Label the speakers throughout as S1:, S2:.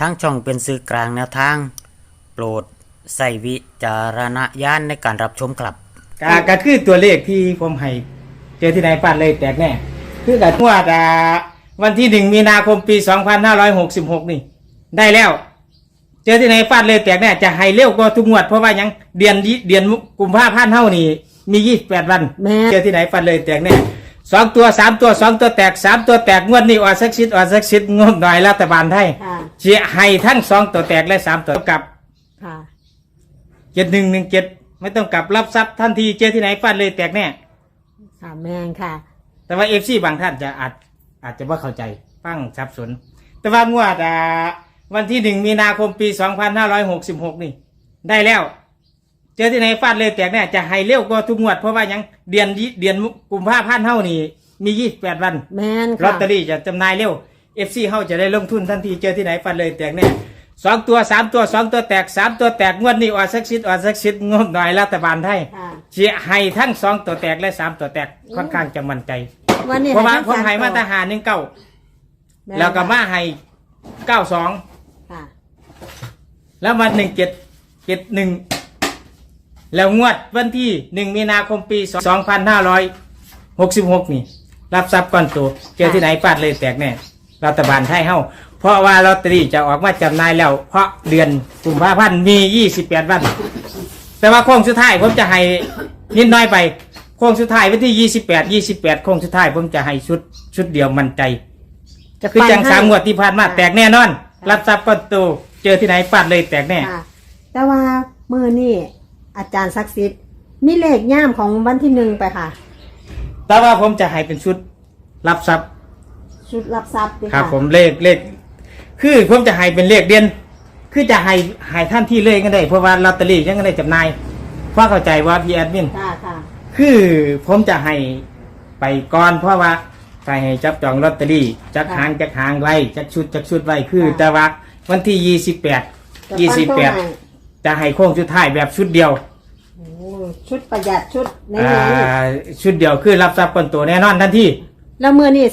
S1: ทั้งช่องเป็นสื่อกลางแนวทาง โปรดใส่วิจารณญาณในการรับชมครับ
S2: ก็ก็คือตัวเลขที่ผมให้เจอที่ไหนฟาดเลยแตกแน่ คือกับงวดอ่าวันที่หนึ่งมีนาคมปีสองพันห้าร้อยหกสิบหกนี่ ได้แล้ว เจอที่ไหนฟาดเลยแตกแน่จะให้เร็วกว่าทุกงวดเพราะว่ายังเดือนยี่เดือนกุมภาพันธ์เท่านี่มียี่สิบแปดวัน
S3: แม่
S2: เจอที่ไหนฟาดเลยแตกแน่ สองตัวสามตัวสองตัวแตกสามตัวแตกงวดนี้ออดสักชิดออดสักชิดงบหน่อยรัฐบาลไทย
S3: ค่ะ
S2: เชียให้ทั้งสองตัวแตกและสามตัวกลับ
S3: ค่ะ
S2: เจ็ดหนึ่งหนึ่งเจ็ดไม่ต้องกลับรับทรัพย์ทันทีเจอที่ไหนฟาดเลยแตกแน่
S3: ค่ะแม่นค่ะ
S2: แต่ว่าเอฟซีบางท่านจะอาจอาจจะว่าเข้าใจฟังสับสน แต่ว่างวดอ่าวันที่หนึ่งมีนาคมปีสองพันห้าร้อยหกสิบหกนี่ ได้แล้วเจอที่ไหนฟาดเลยแตกเนี่ยจะให้เร็วกว่าทุกงวดเพราะว่ายังเดือนยี่เดือนกุมภาพันธ์เท่านี่มียี่สิบแปดวัน
S3: แม่น
S2: ล
S3: ค่ะ
S2: อตเตอรี่จะจำหน่ายเร็วเอฟซีเขาจะได้ลงทุนทันทีเจอที่ไหนฟาดเลยแตกเนี่ยสองตัวสามตัวสองตัวแตกสามตัวแตกงวดนี้ออดสักชิดออดสักชิดงบหน่อยรัฐบาลไทย
S3: ค่ะ
S2: เชียให้ทั้งสองตัวแตกและสามตัวแตกค่อนข้างจะมั่นใจ
S3: วันนี้
S2: เพราะว่า
S3: ทั้ง
S2: ผมให้มาตร
S3: ส
S2: หารหนึ่งเก้า
S3: ม่น
S2: แล้วก็มาให้เก้าสอง
S3: ค่ะ
S2: แล้วมาหนึ่งเจ็ดเจ็ดหนึ่ง แล้วงวดวันที่หนึ่งมีนาคมปีสองพันห้าร้อยหกสิบหกนี่ รับทรัพย์ก้อนโตเจอที่ไหนฟาดเลยแตกแน่รัฐบาลไทยเฮาเพราะว่าลอตเตอรี่จะออกมาจำหน่ายแล้ว เพราะเดือนกุมภาพันธ์มียี่สิบแปดวัน แต่ว่าโค้งสุดท้ายผมจะให้นิดน้อยไปโค้งสุดท้ายวันที่ยี่สิบแปดยี่สิบแปดโค้งสุดท้ายผมจะให้ชุดชุดเดียวมั่นใจ
S3: จะ
S2: คือจัง
S3: ไปให้
S2: สามงวดที่ผ่านมาแตกแน่นอน รับทรัพย์ก้อนโตเจอที่ไหนฟาดเลยแตกแน่
S3: ค่ะแต่ว่ามือนี่ อาจารย์ศักดิ์สิทธิ์มีเลขย่ามของวันที่หนึ่งไปค่ะ
S2: แต่ว่าผมจะให้เป็นชุดรับทรัพย์
S3: ชุดรับทรัพย์ดิ
S2: ครับ
S3: ค่ะ
S2: ผมเลขเลข คือผมจะให้เป็นเลขเด่นคือจะให้ให้ท่านที่เลขก็ได้เพราะว่าลอตเตอรี่ยังก็ได้จำหน่ายเพราะเข้าใจว่าพี่แอดมิน
S3: ค่ะค่ะ
S2: คือผมจะให้ไปก่อนเพราะว่าไปให้จับจองลอตเตอรี่จักหางจักหางไว้จักชุดจักชุดไว้คือ แต่ว่าวันที่ยี่สิบแปด
S3: จะ
S2: ยี่สิบ
S3: ฟัน
S2: แป
S3: ธ
S2: ด
S3: งให้
S2: จะให้โค้งชุดท้ายแบบชุดเดียว
S3: โอ้ชุดประหยัดชุดใน
S2: อ่
S3: นี้า
S2: ชุดเดียวคือรับทรัพย์คนตัวแน่นอนทันที
S3: แล้วมือนี่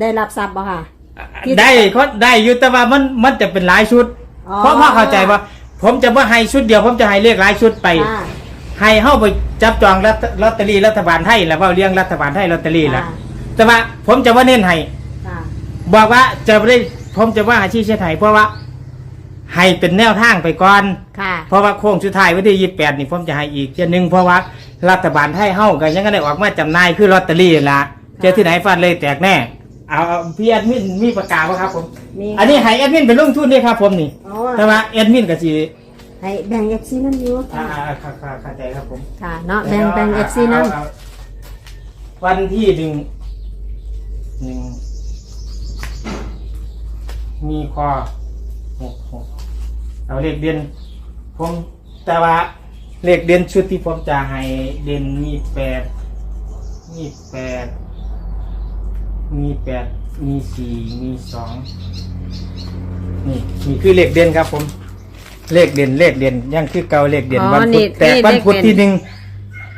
S3: ได้รับทรัพย์บ่ค่ะ ที่
S2: ได้เขาได้อยู่แต่ว่ามันมันจะเป็นหลายชุด
S3: อ๋อ
S2: เพราะพ่อเข้าใจว่า ผมจะว่าให้ชุดเดียว ผมจะให้เลขหลายชุดไป
S3: ค่ะ
S2: ให้เข้าไปจับจองลอตลอตเตอรี่รัฐบาลไทยแล้วว่าเลี้ยงรัฐบาลไทยลอตเตอรี่ละ
S3: ค่ะ
S2: แต่ว่าผมจะว่าเน้นให้
S3: ค่ะ
S2: บอกว่าจะไม่ได้ผมจะว่าอาชีพเชียไทยเพราะว่า ให้เป็นแนวทางไปก่อน
S3: ค่ะ
S2: เพราะว่าโค้งสุดท้ายวันที่ยี่แปดนี่ผมจะให้อีกเช่นหนึ่งเพราะว่ารัฐบาลไทยเฮ้ากันยังก็ได้ออกมาจำหน่ายคือลอตเตอรี่ละเจอที่ไหนฟาดเลยแตกแน่เอาเอาพี่แอดมินมีประกาศว่าครับผม
S3: มี
S2: อันนี้ให้แอดมินเป็นลงทุนนี่ครับผมนี่
S3: โอ้
S2: แต่ว่าแอดมินก็สิ
S3: ให้แบ่งเอฟซีนั่นอยู่
S2: อ่า
S3: ค่ะ
S2: อ่าเข้าเข้าเข้าใจครับผม
S3: ค่ะเนาะแบ่งแบ่งเอฟซีนั่นาา
S2: วันที่หนึ่งหนึ่งมีคอหกหก เอาเลขเด่นผมแต่ว่าเลขเด่นชุดที่ผมจะให้เด่นมีแปดมีแปดมีแปดมีสี่มีสองนี่นี่คือเลขเด่นครับ ผม เลขเด่นเลขเด่นยังคือเก่าเลขเด่น
S3: อ๋อ
S2: วันพุ
S3: นี่
S2: ธแต่
S3: นี่
S2: วัน
S3: เลข
S2: พุธ
S3: เด่น
S2: ที่หนึ่ง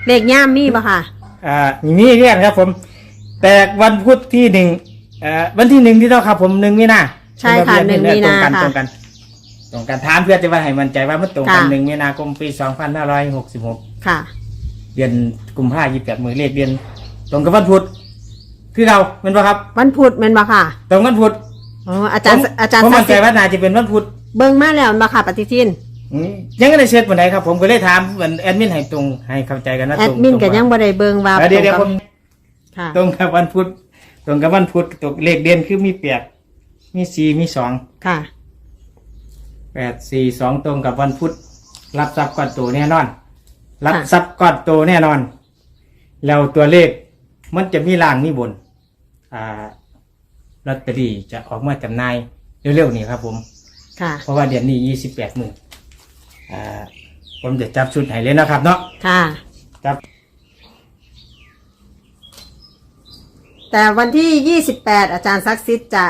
S3: เลขย่ามมีบ่ค่ะ
S2: อ่ามีเรียนครับผม แต่วันพุธที่หนึ่งเอ่อวันที่หนึ่งที่เท่าครับผมหนึ่งมีนา
S3: ใช่ค่ะ
S2: เดือ
S3: หนึ่งมีนา
S2: ตรงกัน
S3: ค่ะ
S2: ตรงกัน ตรงกันถามเพื่อจะว่าให้มั่นใจว่ามันตรงกัน
S3: ค่ะ
S2: หนึ่งมีนาคมปีสองพันห้าร้อยหกสิบหก
S3: ค่ะ
S2: เดือนกุมภาพันธ์ยี่สิบแปดมือเลขเดือนตรงกับวันพุธคือเราเป็นปะครับ
S3: วันพุธแม่นบ่ค่ะ
S2: ตรงวันพุธ
S3: อ๋ออาจารย์
S2: ผม
S3: อาจารย์
S2: ผม
S3: ศั
S2: มั่
S3: ก
S2: น
S3: ดิ์
S2: ใจ
S3: สิทธิ์
S2: ว่าน่าจะเป็นวันพุธ
S3: เบิ่งมาแล้วแม่นบ่ค่ะ ปฏิทิน
S2: อืมยังไม่ได้เช็ดวันไหนครับ ผมก็เลยถามเหมือนแอดมินให้ตรงให้เข้าใจกันนะ
S3: แอ
S2: ต
S3: ด
S2: รง
S3: มิน
S2: ตรง
S3: ก็ยังบ่ได้เบิ่งว่า
S2: เดี๋ยวเดี๋ยว
S3: ต
S2: ผ
S3: รง
S2: ม
S3: กับค่ะ
S2: ตรงกับวันพุธตรงกับวันพุธตกเลขเด่นคือมีแปดมีสี่มีสอง
S3: ค่ะ
S2: แปดสี่สองตรงกับวันพุธรับทรัพย์ก้อนโตแน่นอน รับ
S3: ค่ะ
S2: ทรัพย์ก้อนโตแน่นอน แล้วตัวเลขมันจะมีล่างมีบน อ่าลอตเตอรี่จะออกมาจำหน่ายเร็วๆนี้ครับผม
S3: ค่ะ
S2: เพราะว่าเดือนนี้ยี่สิบแปดหมื่นอ่าผมจะจับชุดให้เลยนะครับเนาะ
S3: ค่ะ
S2: จับ
S3: แต่วันที่28อาจารย์ศักดิ์สิทธิ์จะ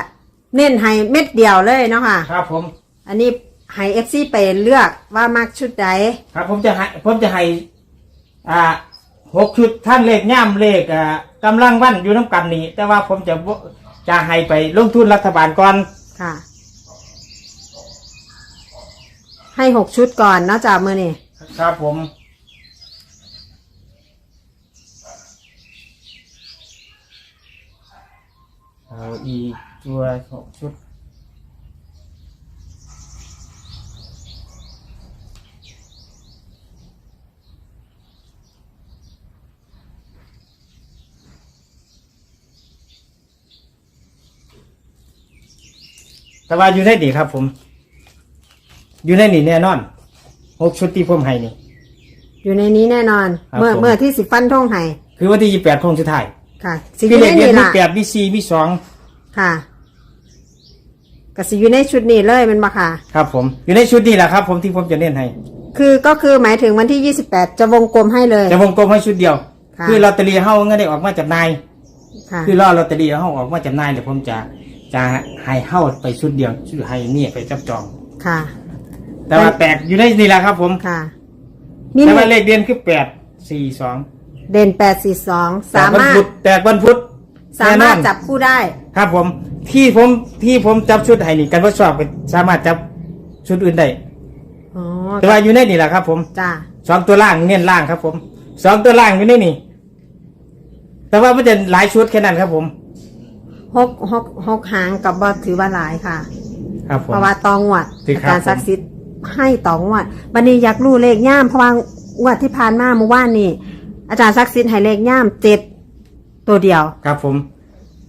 S3: เน้นให้เม็ดเดียวเลยเนาะค่ะ
S2: ครับผม
S3: อันนี้ ให้เอฟซีไปเลือกว่ามักชุดใด
S2: ครับผมจะให้ผมจะให้อ่าหกชุดท่านเลขย่ามเลขอ่ากำลังวันอยู่น้ำกันนี้ แต่ว่าผมจะบ่จะให้ไปลงทุนรัฐบาลก่อน
S3: ค่ะ ให้หกชุดก่อนเนาะจากมือนี่
S2: ครับผม เอาอีกตัวหกชุด แต่ว่าอยู่ในนี่ครับ ผม อยู่ในนี่แน่นอนหกชุดที่ผมให้นี่
S3: อยู่ในนี้แน่นอน
S2: ครับ
S3: เมื่อ
S2: ผม
S3: เมื่อที่สิฟันท่งไห้
S2: คือวันที่ยี่แปดคงสุดท้าย
S3: ค่ะสิอ
S2: พี่
S3: ยู่
S2: เล
S3: ใน
S2: ขเดีย
S3: นี่
S2: นมี
S3: ล่ะ
S2: แปดมีสี่มีสอง
S3: ค่ะก็สิอยู่ในชุดนี้เลยแมันบ่ค่ะ
S2: ครับ ผม อยู่ในชุดนี้แหละครับ ผมที่ผมจะเน้นให้
S3: คือก็คือหมายถึงวันที่ 28 จะวงกลมให้เลย
S2: จะวงกลมให้ชุดเดียว
S3: ค่ะ
S2: คือลอตเตอรี่เฮาเงินได้ออกมาจำหน่าย
S3: ค่ะ
S2: คือล่อลอตเตอรี่เฮาออกมาจำหน่ายเดี๋ยวผมจะ จะให้เฮาไปชุดเดียวชื่อให้นี่ไปจับจอง
S3: ค่ะ
S2: แต่ว่าแตกอยู่ในนี่แหละครับ ผม
S3: ค่ะมี
S2: แต่ว่าเลขเดียนคือแปดสี่สอง
S3: เด่น842สา
S2: วัน
S3: มารถ
S2: พุธแตกวันพุธ
S3: สามารถ
S2: แน่นอน
S3: จับคู่ได้
S2: ครับผมที่ผมที่ผมจับชุดให้นี่กันว่าสอบก็สามารถจับชุดอื่นได้
S3: อ๋อ
S2: แต่ว่าอยู่ในนี่แหละครับ ผม
S3: จ้า
S2: สองตัวล่างเน้นล่างครับ ผมสองตัวล่างอยู่ในนี่ แต่ว่ามันจะหลายชุดแค่นั้นครับ ผม
S3: หกหกหกหางกับบอถือว่าหลายค่ะ
S2: ครับผม
S3: เพราะว่าตองหวัด
S2: ถือ
S3: อา
S2: ครับ
S3: จารย์ศักดิ์สิทธิ์ให้ตองหวัดบันนี้อยากรู้เลขย่ามเพราะว่างวดที่ผ่านมาเมื่อวานนี่อาจารย์ศักดิ์สิทธิ์ให้เลขย่ามเจ็ดตัวเดียว
S2: ครับผม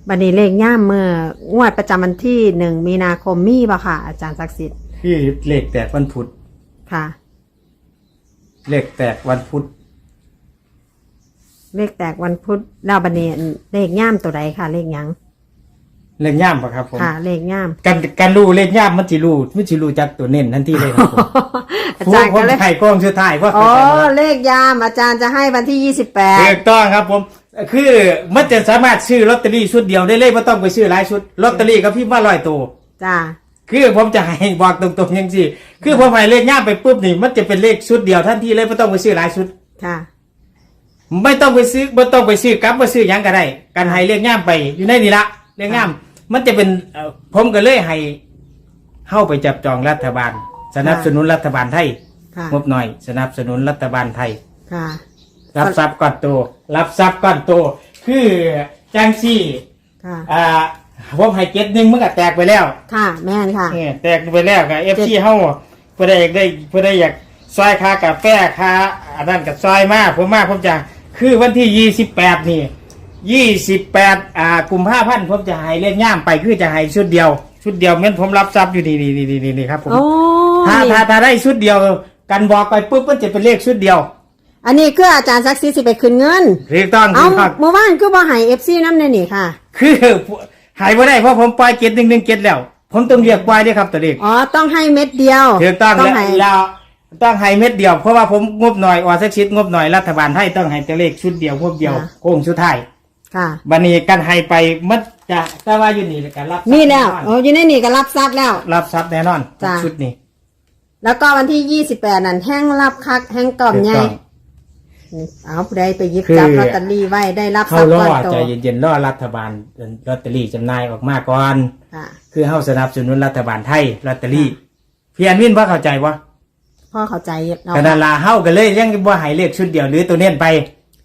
S3: บันนี้เลขย่ามเมื่องวดประจำวันที่หนึ่งมีนาคมมีบ่ค่ะ อาจารย์ศักดิ์สิทธิ์
S2: คือเลขแตกวันพุธ
S3: ค่ะ
S2: เลขแตกวันพุธ
S3: เลขแตกวันพุธแล้วบันนี้เลขย่ามตัวใดค่ะ เลขหยัง
S2: เลขย่ามปะครับผม
S3: ค่ะเลขย่าม
S2: การการรู้เลขย่ามมันจิรู้มันจิรู้จากตัวเน้นทันทีเลยครับผม
S3: อาจารย์
S2: ผ
S3: ก็
S2: ม
S3: เลย
S2: ไข่กล้องสุดท้ายเพราะ
S3: อ๋อ
S2: เข้าใจว่า
S3: เลขยามอาจารย์จะให้วันที่ยี่สิบแปด
S2: ถูกต้องครับผมคือมันจะสามารถซื้อลอตเตอรี่ชุดเดียวได้เลยไม่ต้องไปซื้อหลายชุดลอตเตอรี่กับพี่มาลอยตัว
S3: จ้า
S2: คือผมจะให้บอกตรงๆยังสิคือผมให้เลขย่ามไปปุ๊บนี่มันจะเป็นเลขชุดเดียวทันทีเลยไม่ต้องไปซื้อหลายชุด
S3: ค่ะ
S2: ไม่ต้องไปซื้อไม่ต้องไปซื้อกลับมาซื้อหยังก็ได้การให้เลขย่ามไปอยู่ในนี่ละเลขย่าม มันจะเป็นเอ่อผมก็เลยให้เข้าไปจับจองรัฐบาล สนับสนุนรัฐบาลไทย
S3: ค่ะ
S2: งบหน่อย สนับสนุนรัฐบาลไทย
S3: ค่ะ
S2: รับทรัพย์ก้อนโตรับทรัพย์ก้อนโตคือจังซี่
S3: ค่ะ
S2: อ่าผมให้เก็ตหนึ่งมันก็แตกไปแล้ว
S3: ค่ะ แม่นค่ะ
S2: เนี่ยแตกไปแล้วกับเอฟซีเฮาเพื่อได้อยากได้เพื่อได้อยากซอยค่ากาแฟค่าอันนั้นกับซอยมากผมมากผมจะคือวันที่ยี่สิบแปดนี่ ยี่สิบแปดอ่ากุมภาพันธ์ผมจะให้เล่นย่ามไปคือจะให้ชุดเดียว ชุดเดียวเม่นผมรับทรัพย์อยู่นี่นี่นี่นี่นี่ครับผม
S3: โอ้
S2: ถ้า
S3: นี่
S2: ถ้าถ้าได้ชุดเดียว กันบอกไปปุ๊บมันจะเป็นเลขชุดเดียว
S3: อันนี้คืออาจารย์ซักซีสิไปคืนเงิน
S2: ถูกต้อง
S3: เอา
S2: ถูกต้อง
S3: เมื่อวานคือบ่ให้เอฟซีน้ำในนี่ค่ะ
S2: คือหายไปได้เพราะผมปล่อยเก็ตหนึ่งหนึ่งเก็ตแล้ว ผมต้องเรียกปล่อยด้วยครับตัวเลข
S3: อ๋อต้องให้เม็ดเดียว
S2: ถูกต้อง
S3: ต้อ
S2: แล้
S3: ง
S2: ว
S3: ให้
S2: แล้วต้องให้เม็ดเดียวเพราะว่าผมงบหน่อยออสักชิดงบหน่อยรัฐบาลให้ต้องให้ตัวเลขชุดเดียวงบเดียวโค้งชุดท้าย
S3: ค่ะ
S2: บันนี้กันให้ไปมันจะแต่ว่าอยู่นี่การรับทรัพย์
S3: มีแล้ว
S2: น่น
S3: โอ้อยู่ในนี่ก็รับทรัพย์แล้ว
S2: รับทรัพย์แน่นอน
S3: จ้ะ
S2: ชุดนี้
S3: แล้วก็วันที่ยี่สิบแปดนั่นแห้งรับคักแห้งกล่อม
S2: ถูก
S3: ใหญ่
S2: ต้อง
S3: เอาผู้ใดไปหยิบ
S2: คือ
S3: จับลอตเตอรี่ไว้ได้รับท
S2: เขา
S3: รัพย์
S2: ล่อ
S3: ก้อนโต
S2: ใจเย็นๆล่อรัฐบาลลอตเตอรี่จำหน่ายออกมาก่อน
S3: ค่ะ
S2: คือเฮาสนับสนุนรัฐบาลไทยลอตเตอรี่พี่อันวินว่าเข้าใจวะ
S3: พ่อเข้าใจเนาะ
S2: ขนาดลาเฮากันเลยยังบ่ให้เลขชุดเดียวหรือตัวเน้นไป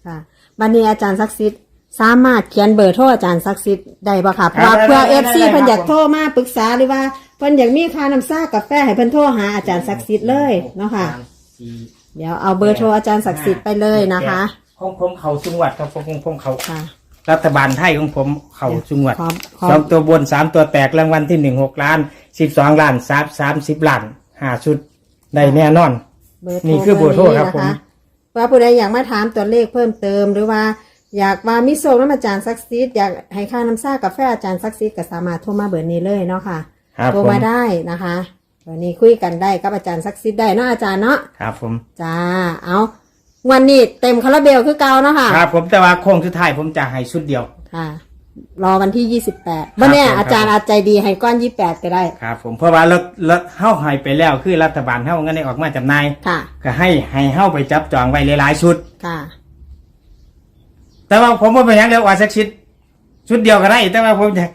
S3: ค่ะบันนี้อาจารย์ศักดิ์สิทธิ์ สามารถเขียนเบอร์โทรอาจารย์ศักดิ์สิทธิ์ได้บ่ค่ะเพราะว่า
S2: ได้
S3: เพื่อ
S2: ได้
S3: เอฟซี
S2: ได้
S3: เพิ่นอยาก
S2: ครับ
S3: โทรมาปรึกษาหรือว่าเพิ่นอยากมีค่าน้ำซ่ากาแฟให้เพิ่นโทรหาอาจารย์ศักดิ์สิทธิ์เลยเนาะค่ะ เดี๋ยวเอาเบอร์โทรอาจารย์ศักดิ์สิทธิ์ไปเลยนะคะ
S2: ของผมเขาจังหวัดครับผมของผมเขา
S3: ค่ะ
S2: รัฐบาลไทยของผมเขาจังหวัด
S3: ขอบขอบ
S2: สองตัวบนสามตัวแตกรางวัลที่หนึ่งหกล้านสิบสองล้านสามสามสิบล้านห้าชุดได้แน่นอน
S3: เบอร์โทร
S2: นี่คือเบอร์โทรครับ
S3: นี้นะะ
S2: ผม
S3: เพื่อผู้ใดอยากมาถามตัวเลขเพิ่มเติมหรือว่า อยากว่ามิโซน้ำอาจารย์ศักดิ์สิทธิ์อยากให้ค่าน้ำซ่ากาแฟอาจารย์ศักดิ์สิทธิ์ก็สามารถโทรมาเบอร์นี้เลยเนาะค่ะ
S2: ครับ
S3: โทร
S2: ผม
S3: มาได้นะคะวันนี้คุยกันได้กับอาจารย์ศักดิ์สิทธิ์ได้เนาะอาจารย์เนาะ
S2: ครับผม
S3: จ้าเอาวันนี้เต็มคาราเบลคือเก่าเนาะค่ะ
S2: ครับผมแต่ว่าโค้งสุดท้ายผมจะให้ชุดเดียว
S3: ค่ะ รอวันที่ยี่สิบแปดวันเนี้ย
S2: ครับผม
S3: อาจารย์อาจใจดีให้ก้อนยี่แปดก็ได้
S2: ครับผมเพราะว่าเราเราเฮาให้ไปแล้วคือรัฐบาลเฮางั้นได้ออกมาจำหน่าย
S3: ค่ะ
S2: ก็ให้ให้เฮาไปจับจองไว้หลายๆชุด
S3: ค่ะ
S2: แต่ว่าผมว่าเป็นหยังเร็วกว่าสักชุดชุดเดียวก็ได้ แต่ว่าผมอยาก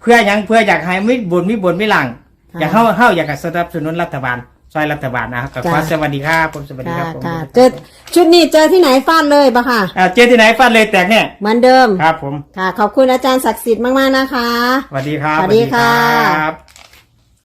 S2: เพื่อหยังเพื่ออยากให้มิบุญมิบุญมิหลัง
S3: ค่ะ
S2: อยากเข้าเข้าอยากสนับสนุนรัฐบาลซอยรัฐบาลนะครับกับ
S3: จ้ะ
S2: ขอสวัสดีครับผมสวัสดีค
S3: ค่ะ
S2: รับผม
S3: ค่ะเจอชุดนี้เจอที่ไหนฟาดเลยปะค่ะ
S2: อ่าเจอที่ไหนฟาดเลยแตกเนี่ย
S3: เหมือนเดิม
S2: ครับผม
S3: ค่ะขอบคุณอาจารย์ศักดิ์สิทธิ์มากๆนะคะ
S2: สวัสดีครับ
S3: สวัสดีค่ะ
S2: ครับ